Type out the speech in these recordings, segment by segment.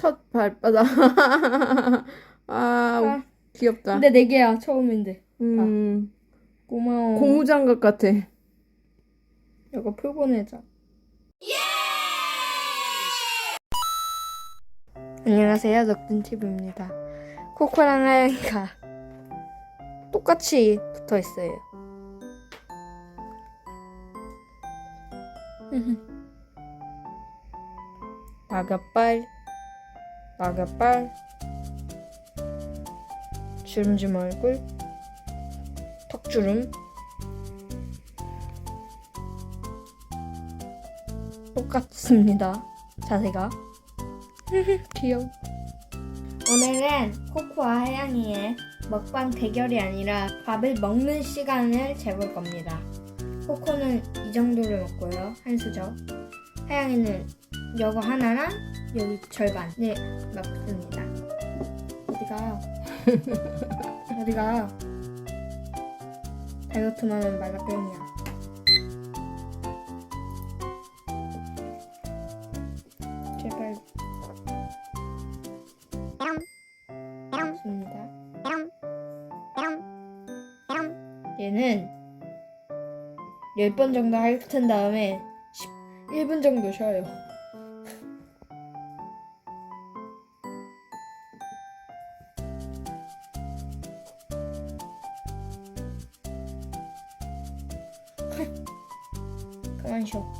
첫 발바닥. 아, 귀엽다. 근데 네 개야 처음인데. 음, 고마워. 고무장갑 같아. 이거 풀 보내자. 안녕하세요, 넉든TV입니다. 코코랑 하영이가 똑같이 붙어 있어요. 낙엽발, 낙엽발, 주름주름 얼굴, 턱주름, 똑같습니다. 자세가. 귀여워. 오늘은 코코와 하양이의 먹방 대결이 아니라 밥을 먹는 시간을 재볼 겁니다. 코코는 이 정도를 먹고요. 한 수저. 하양이는 이거 하나랑 여기 절반. 네, 먹습니다. 어디 가요? 어디 가요? 다이어트만은 말라깽이야. 제발. 좋습니다. 얘는 10번 정도 핥은 다음에 1분 정도 쉬어요. 그만 쉬어.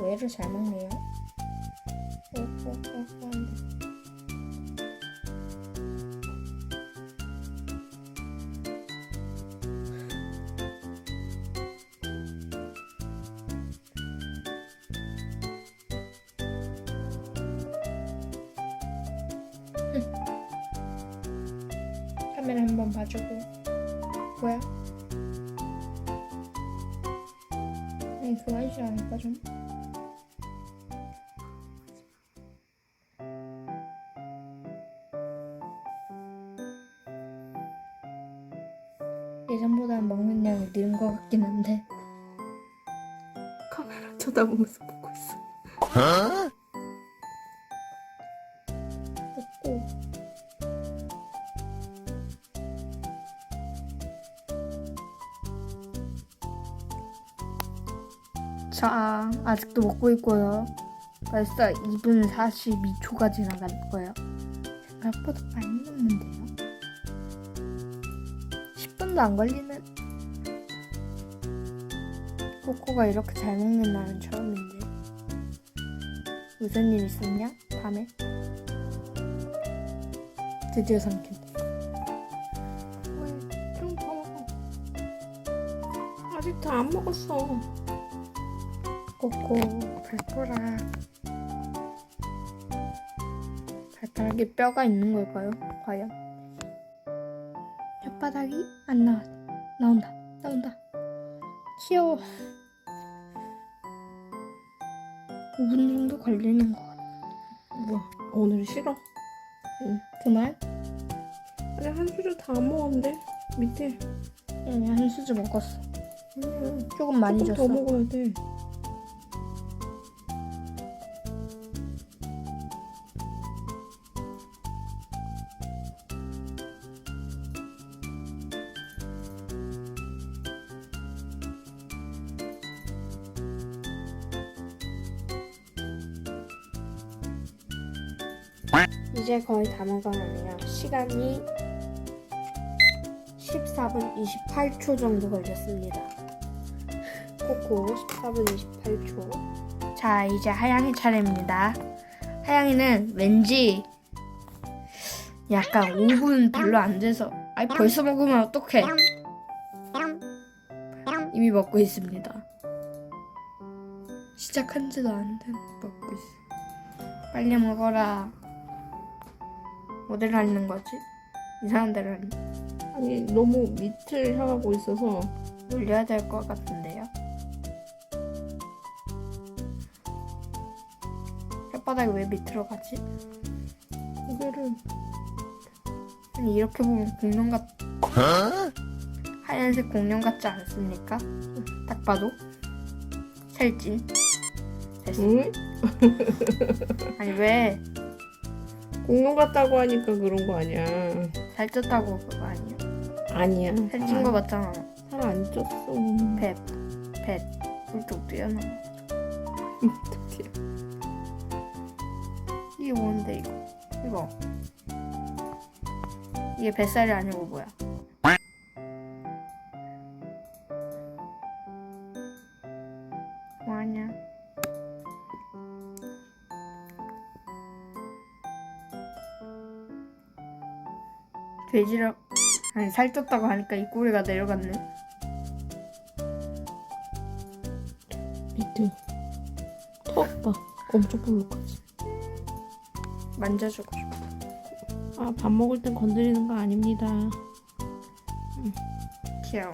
왜 애를 잘 먹네요? 카메라 한번 봐주고 뭐야? 아니 그만 쉬지 않을까 좀? 예전보다 먹는 양이 늘은 것 같긴 한데 카메라 쳐다보면서 보고 있어. 자 아직도 먹고 있고요 벌써 2분 42초가 지나갔고요 생각보다 많이 먹는데요 10분도 안 걸리는 코코가 이렇게 잘 먹는 날은 처음인데 무슨 일 있었냐 밤에? 드디어 삼킨다. 좀더 먹어. 아직 다안 먹었어. 꼬꼬 발가락. 발가락에 뼈가 있는 걸까요? 과연? 혓바닥이 안 나와. 나온다. 나온다. 귀여워. 5분 정도 걸리는 것 같아. 뭐야, 오늘 싫어? 응. 그만? 아니, 한 수저 다안 먹었는데? 밑에. 아니, 한 수저 먹었어. 음, 조금 많이 줬어. 더 먹어야 돼. 이제 거의 다 먹어가네요. 시간이 14분 28초 정도 걸렸습니다. 코코 14분 28초. 자, 이제 하양이 차례입니다. 하양이는 왠지 약간 5분 별로 안 돼서 아이 벌써 먹으면 어떡해. 이미 먹고 있습니다. 시작한 지도 안된 먹고 있어. 빨리 먹어라. 어디를 하는 거지? 이상한 데를 하는 아니, 너무 밑을 향하고 있어서. 올려야 될 것 같은데요? 혓바닥이 왜 밑으로 가지? 고개를. 아니 이렇게 보면 공룡 같 하얀색 공룡 같지 않습니까? 딱 봐도 살찐 됐어. 응? 아니 왜 공룡 같다고 하니까 그런 거 아니야. 살쪘다고 그거 아니야? 아니야. 살찐 거 맞잖아. 살안 쪘어. 배, 배, 꿀뚝 뛰어나. 이게 뭔데 이거? 이거 이게 뱃살이 아니고 뭐야? 돼지라 아니 살쪘다고 하니까 이 꼬리가 내려갔네. 밑에 턱 봐. 엄청 볼록하지. 만져주고 싶어. 아, 밥 먹을 땐 건드리는 거 아닙니다. 귀여워.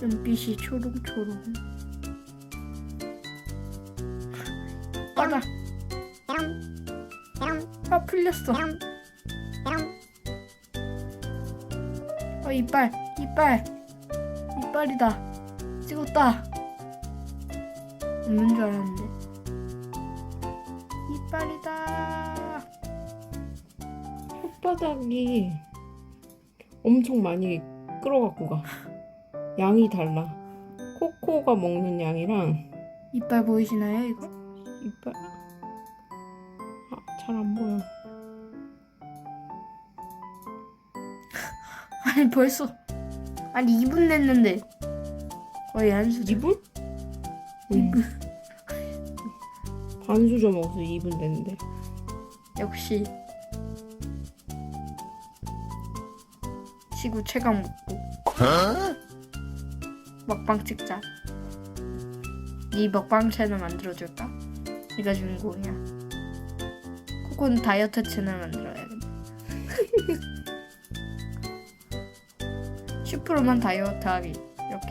눈빛이 초롱초롱. 맞아. 아 풀렸어. 어 이빨 이빨 이빨이다. 찍었다. 없는 줄 알았는데. 이빨이다. 혓바닥이 엄청 많이 끌어갖고 가. 양이 달라. 코코가 먹는 양이랑 이빨 보이시나요 이거? 이빨 아, 잘 안 보여. 아니 벌써 아니 2분 됐는데 거의 한 수저. 2분? 응. 반수저 먹어서 2분 됐는데. 역시 지구 최강 먹고 먹방 찍자. 네 먹방 채널 만들어줄까? 네가 주인공이야. 코코는 다이어트 채널 만들어야겠다. 10%만 다이어트 하기 이렇게.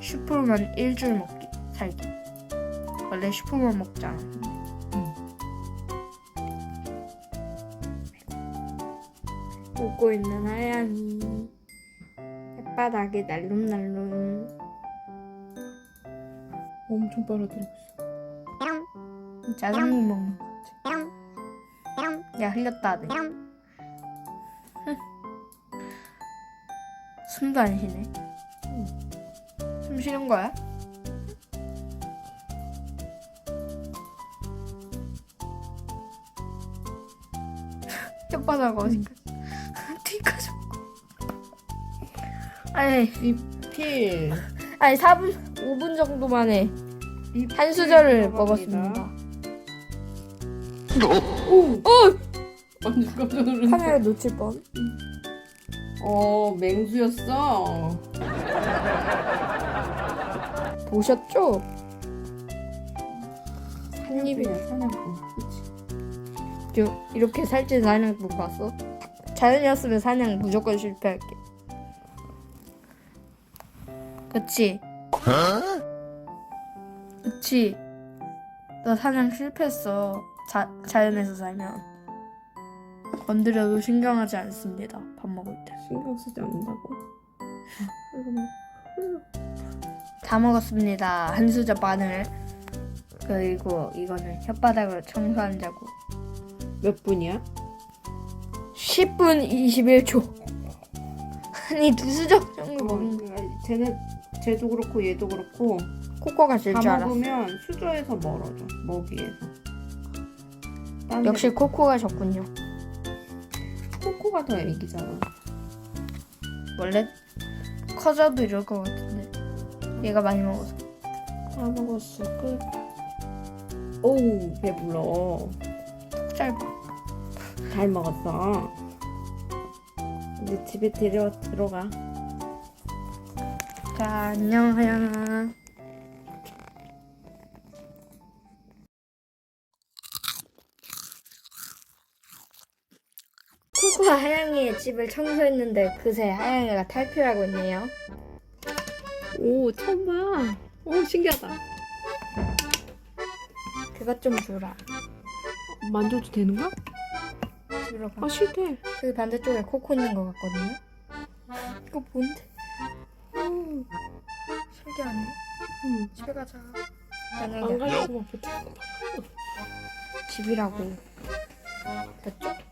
10%만 일주일 먹기 살기. 원래 10%만 먹잖아. 웃고 있는 하양이 햇바닥에 날름날름 엄청 빨아들이고 있어. 짜장면 먹는 것 같아 야 흘렸다 하네 숨도 안 쉬네 숨 쉬는 거야? 혓바닥 어디까지 뒤까지 아니 필. 아니 4분 5분 정도 만에 한 수저를 먹었습니다. 오! 어! 완전 깜짝 놀랐네. 카메라 놓칠 뻔. 어, 맹수였어. 보셨죠? 한 입에 사냥꾼. 그치? 저 이렇게 살찐 사냥 못 봤어? 자연이었으면 사냥 무조건 실패할게. 그치? 그치? 너 사냥 실패했어. 자, 자연에서 살면. 건드려도 신경하지 않습니다. 밥 먹을 때. 신경 쓰지 않는다고? 다 먹었습니다. 한 수저 반을. 그리고 이거는 혓바닥을 청소하자고. 몇 분이야? 10분 21초. 아니 두 수저 정도 먹는 거. 어, 쟤는 쟤도 그렇고 얘도 그렇고 코코가 질 줄 다 알았어. 먹으면 수저에서 멀어져 먹이에서. 딴 역시 코코가 졌군요. 데 코코가 더 애기잖아. 원래 커져도 이럴 것 같은데 얘가 많이 먹어서 다 먹었어. 끝. 오우 배불러. 톡 짧아. 잘 먹었어. 이제 집에 데려 들어가. 자 안녕 하영아. 아, 콩과 하양이의 집을 청소했는데 그새 하양이가 탈피하고 있네요. 오, 처음 봐. 오, 신기하다. 그것 좀 줘라. 만져도 되는가? 들어가. 아, 싫대. 그 반대쪽에 코코인 것 같거든요. 이거 뭔데? 오, 신기하네. 응. 집에 가자. 만약에 안 가려고 집이라고. 됐죠?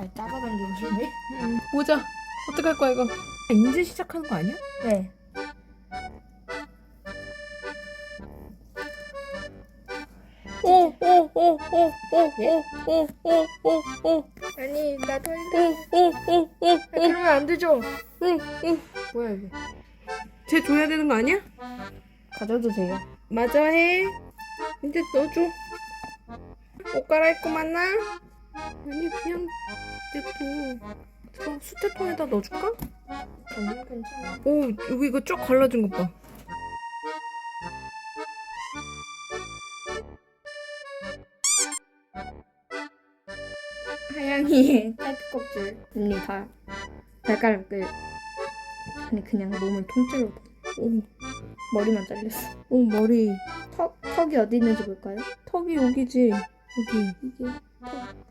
발 따가당기고 싶네 모자 어떡할 거야 이거 인제 시작하는 거 아니야? 네. 오오오오오오오오오오 예? 아니 나 털린다 오오오오오 그러면 안 되죠 응응 뭐야 이게 쟤 줘야 되는 거 아니야? 가져도 돼요 맞아 해 이제 너줘옷 갈아입고 만나 아니 그냥 제또 들어 수태통에다 넣어줄까? 아니요, 괜찮아. 오 여기 이거 쫙 갈라진 것 봐. 하양이의 타이트 껍질 언니 다 발가락을 아니 그냥 몸을 통째로 오, 머리만 잘렸어 오 머리 턱, 턱이 어디 있는지 볼까요? 턱이 여기지 여기 이게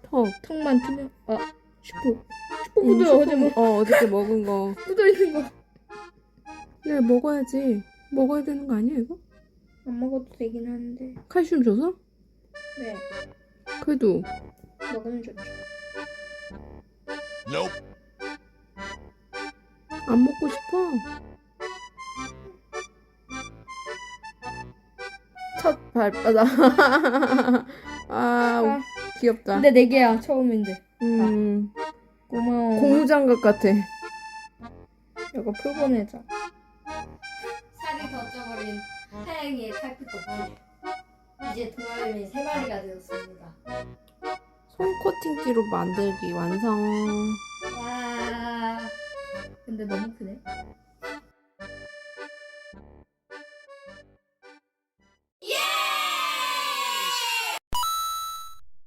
턱. 턱만 투명 아 슈프 응, 슈프 묻어요 소금, 어제 뭐어 어저께 먹은 거. 묻어 있는 거안네 먹어야지. 먹어야 되는 거 아니야 이거? 먹어도 되긴 하는데 칼슘 줘서? 네 그래도 먹으면 좋죠 Nope. 안 먹고 싶어. 첫 발바닥. 아, 아, 귀엽다. 근데 네 개야 처음인데 음, 고마워. 고무장갑 같아. 이거 표본해자. 살이 더 쪄버린 하양이의 탈피 껍질 이제 동아름이 세 마리가 되었습니다. 손 코팅지로 만들기 완성. 와. 근데 너무 크네